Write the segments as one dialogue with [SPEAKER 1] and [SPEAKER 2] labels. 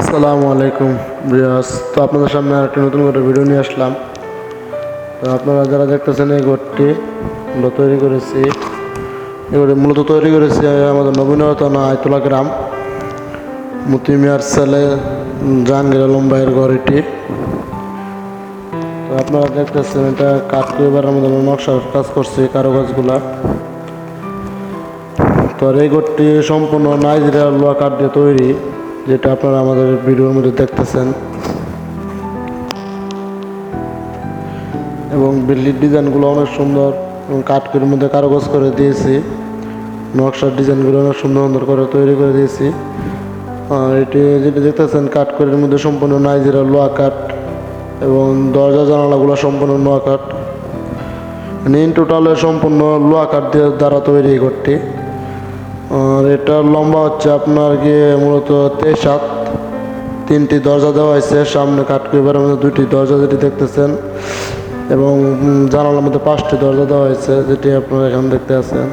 [SPEAKER 1] আসসালামু আলাইকুম রিয়াজ তো আপনাদের সামনে আরেকটি নতুন করে ভিডিও নিয়ে আসলাম। তো আপনারা যারা দেখতেছেন এই ঘরটি, আমরা তৈরি করেছি। এই এবারে মূলত তৈরি করেছি আমাদের নবীনতন আয়তলা গ্রাম। মুতি মিয়ার ছেলে জাহাঙ্গীর আলম ভাইয়ের ঘর এটি তো আপনারা দেখতেছেন এটা কাঠ এবার আমাদের নকশার কাজ করছি কারুকাজগুলা। তো এই ঘরটি সম্পূর্ণ নাইজেরিয়া লোয়া কাঠ দিয়ে তৈরি। যেটা আপনারা আমাদের ভিডিওর মধ্যে দেখতেছেন। এবং বিল্ডির ডিজাইনগুলো অনেক সুন্দর এবং কাঠকুরির মধ্যে কারুকাজ করে দিয়েছি। নকশার ডিজাইনগুলো অনেক সুন্দর সুন্দর করে তৈরি করে দিয়েছি। এটি যেটা দেখতেছেন কাঠকুরির মধ্যে সম্পূর্ণ নাইজেরিয়া লোয়া কাঠ এবং দরজা জানালাগুলো সম্পূর্ণ লোয়া কাঠ। নিন টোটালে সম্পূর্ণ লোয়া কাঠ দিয়ে দ্বারা তৈরি ঘরটি। আর এটার লম্বা হচ্ছে আপনার গিয়ে মূলত হাত তিনটি দরজা দেওয়া হয়েছে, সামনে কাঠকুইবারের মধ্যে দুইটি দরজা যেটি দেখতেছেন এবং জানালার মধ্যে পাঁচটি দরজা দেওয়া হয়েছে যেটি আপনারা এখানে দেখতে আছেন।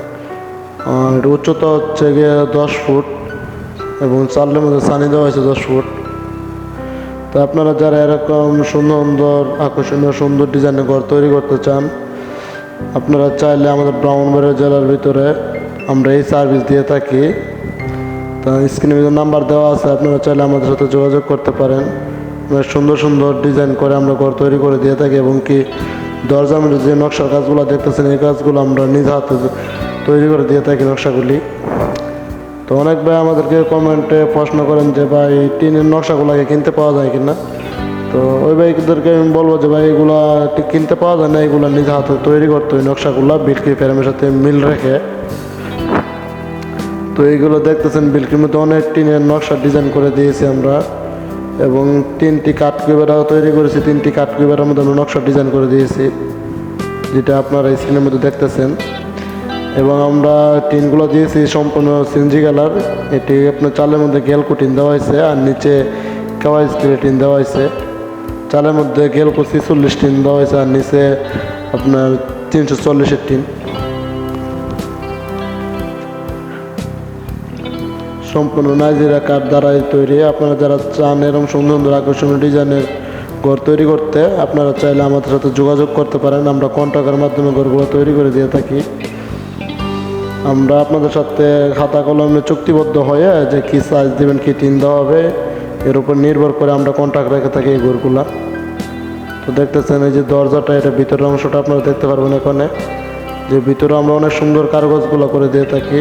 [SPEAKER 1] আর উচ্চতা হচ্ছে গিয়ে দশ ফুট এবং চালের মধ্যে সানি দেওয়া হয়েছে দশ ফুট। তো আপনারা যারা এরকম সুন্দর সুন্দর আকর্ষণীয়, সুন্দর ডিজাইনের ঘর তৈরি করতে চান, আপনারা চাইলে আমাদের ব্রাহ্মণবাড়িয়া জেলার ভিতরে আমরা এই সার্ভিস দিয়ে থাকি। তা স্ক্রিনে নাম্বার দেওয়া আছে, আপনারা চাইলে আমাদের সাথে যোগাযোগ করতে পারেন। সুন্দর সুন্দর ডিজাইন করে আমরা ঘর তৈরি করে দিয়ে থাকি এবং কি দরজার মধ্যে যে নকশার কাজগুলো দেখতেছেন, এই কাজগুলো আমরা নিজ হাতে তৈরি করে দিয়ে থাকি নকশাগুলি। তো অনেক ভাই আমাদেরকে কমেন্টে প্রশ্ন করেন যে, ভাই টিনের নকশাগুলোকে কিনতে পাওয়া যায় কিনা? তো ওই ভাইদেরকে আমি বলব যে, ভাই, এগুলো কিনতে পাওয়া যায় না, এগুলো নিজে হাতে তৈরি করতে হয়। নকশাগুলো বিলকি ফ্রেমের সাথে মিল রেখে তো এইগুলো দেখতেছেন বিলকির মধ্যে অনেক টিনের নকশা ডিজাইন করে দিয়েছি আমরা। এবং তিনটি কাঠ কিউবেরাও তৈরি করেছি, তিনটি কাঠ কিউবেরার মধ্যে আমরা নকশা ডিজাইন করে দিয়েছি, যেটা আপনারা স্ক্রিনের মধ্যে দেখতেছেন। এবং আমরা টিনগুলো দিয়েছি সম্পূর্ণ সিনজি কালার, এটি আপনার চালের মধ্যে গেলকো টিন দেওয়া হয়েছে, আর নিচে কাওয়াই স্টিলের টিন দেওয়া হয়েছে। চালের মধ্যে গেলকো ছিচল্লিশ টিন দেওয়া হয়েছে, আর নিচে আপনার তিনশো চল্লিশের টিন। সম্পূর্ণ নাইজেরিয়া কাঠ দ্বারাই তৈরি। আপনারা যারা চান এরকম সুন্দর সুন্দর আকর্ষণীয় ডিজাইনের ঘর তৈরি করতে, আপনারা চাইলে আমাদের সাথে যোগাযোগ করতে পারেন। আমরা কন্ট্রাক্টের মাধ্যমে ঘরগুলো তৈরি করে দিয়ে থাকি। আমরা আপনাদের সাথে খাতা কলমে চুক্তিবদ্ধ হয়ে যে কী সাইজ দেবেন, কী টিন দেওয়া হবে, এর উপর নির্ভর করে আমরা কন্ট্রাক্ট রেখে থাকি এই ঘরগুলা। তো দেখতেছেন, এই যে দরজাটা, এটা ভিতরের অংশটা আপনারা দেখতে পারবেন এখানে। যে ভিতরে আমরা অনেক সুন্দর কাগজগুলো করে দিয়ে থাকি।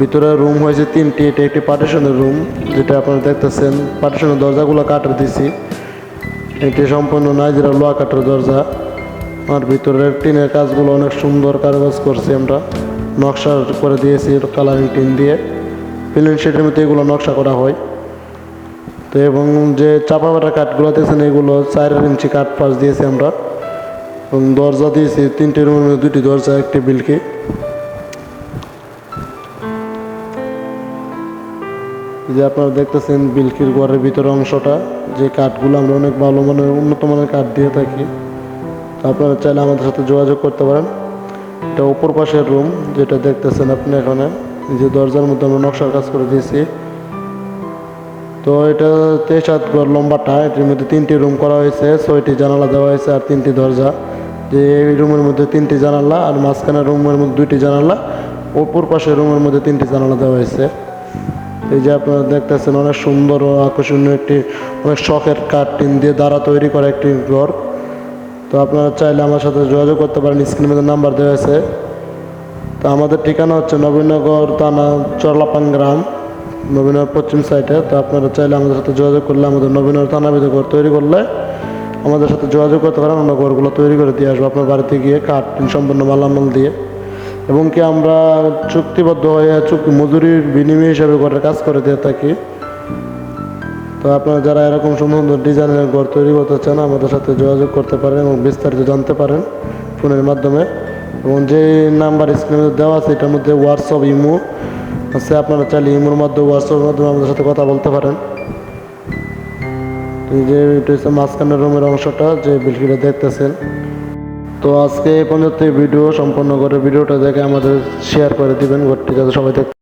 [SPEAKER 1] ভিতরে রুম হয়েছে তিনটি, এটা একটি পার্টিশনের রুম যেটা আপনারা দেখতেছেন। পার্টিশনের দরজাগুলো কাটার দিছি। এটি সম্পূর্ণ নাইজেরা লোয়া কাটার দরজা। আর ভিতরের টিনের কাজগুলো অনেক সুন্দর কারুকাজ করছি আমরা। নকশা করে দিয়েছি কালারিং টিন দিয়ে। প্লেন শেডের মধ্যে এগুলো নকশা করা হয়। তো এবং যে চাপা বাটা কাঠগুলো দিয়েছেন এগুলো চার ইঞ্চি কাঠ পাশ দিয়েছি আমরা। এবং দরজা দিয়েছি, তিনটি রুমের দুটি দরজা, একটি বিলকি যে আপনারা দেখতেছেন বিলকির ঘরের ভিতরে অংশটা, যে কাঠগুলো আমরা অনেক ভালো মানের, উন্নত মানের কাঠ দিয়ে থাকি। তো আপনারা চাইলে আমাদের সাথে যোগাযোগ করতে পারেন। এটা উপর পাশের রুম যেটা দেখতেছেন আপনি এখানে। যে দরজার মধ্যে আমরা নকশার কাজ করে দিয়েছি। তো এটা তেইশ হাত ঘর লম্বাটা, এটির মধ্যে তিনটি রুম করা হয়েছে, ছয়টি জানালা দেওয়া হয়েছে আর তিনটি দরজা। যে এই রুমের মধ্যে তিনটি জানালা আর মাঝখানের রুমের মধ্যে দুইটি জানালা ওপর পাশের রুমের মধ্যে তিনটি জানালা দেওয়া হয়েছে। এই যে আপনারা দেখতেছেন, অনেক সুন্দর ও আকর্ষণীয় একটি, অনেক শখের কাঠ টিন দিয়ে দ্বারা তৈরি করা একটি ঘর। তো আপনারা চাইলে আমার সাথে যোগাযোগ করতে পারেন, স্ক্রিনের মধ্যে নাম্বার দেওয়া আছে। তো আমাদের ঠিকানা হচ্ছে নবীনগর থানা চরলাপান গ্রাম, নবীনগর পশ্চিম সাইডে। তো আপনারা চাইলে আমাদের সাথে যোগাযোগ করলে আমাদের নবীনগর থানা ভিতরে ঘর তৈরি করলে আমাদের সাথে যোগাযোগ করতে পারেন, আমরা ঘরগুলো তৈরি করে দিয়ে আসব আপনার বাড়িতে গিয়ে কাঠ সম্পূর্ণ মালামাল দিয়ে। এবং কি আমরা চুক্তিবদ্ধ হয়ে চুক্তি মজুরির বিনিময় হিসাবে ঘরের কাজ করে দিয়ে থাকি। তো আপনারা যারা এরকম সুন্দর ডিজাইনের ঘর তৈরি করতে চান, আমাদের সাথে যোগাযোগ করতে পারেন এবং বিস্তারিত জানতে পারেন ফোনের মাধ্যমে। এবং যে নাম্বার স্ক্রিনে দেওয়া আছে, এটার মধ্যে হোয়াটসঅ্যাপ ইমো আছে। আপনারা চাইলে ইমোর মাধ্যমে হোয়াটসঅ্যাপের মাধ্যমে আমাদের সাথে কথা বলতে পারেন। যে, এটা হচ্ছে মাঝখানের রুমের অংশটা, যে বিলকিটা দেখতেছেন। তো আজকে এই পর্যন্ত ভিডিও সম্পন্ন করে ভিডিওটা দেখে আমাদের শেয়ার করে দিবেন। ঘরটি যাতে সবাই দেখতে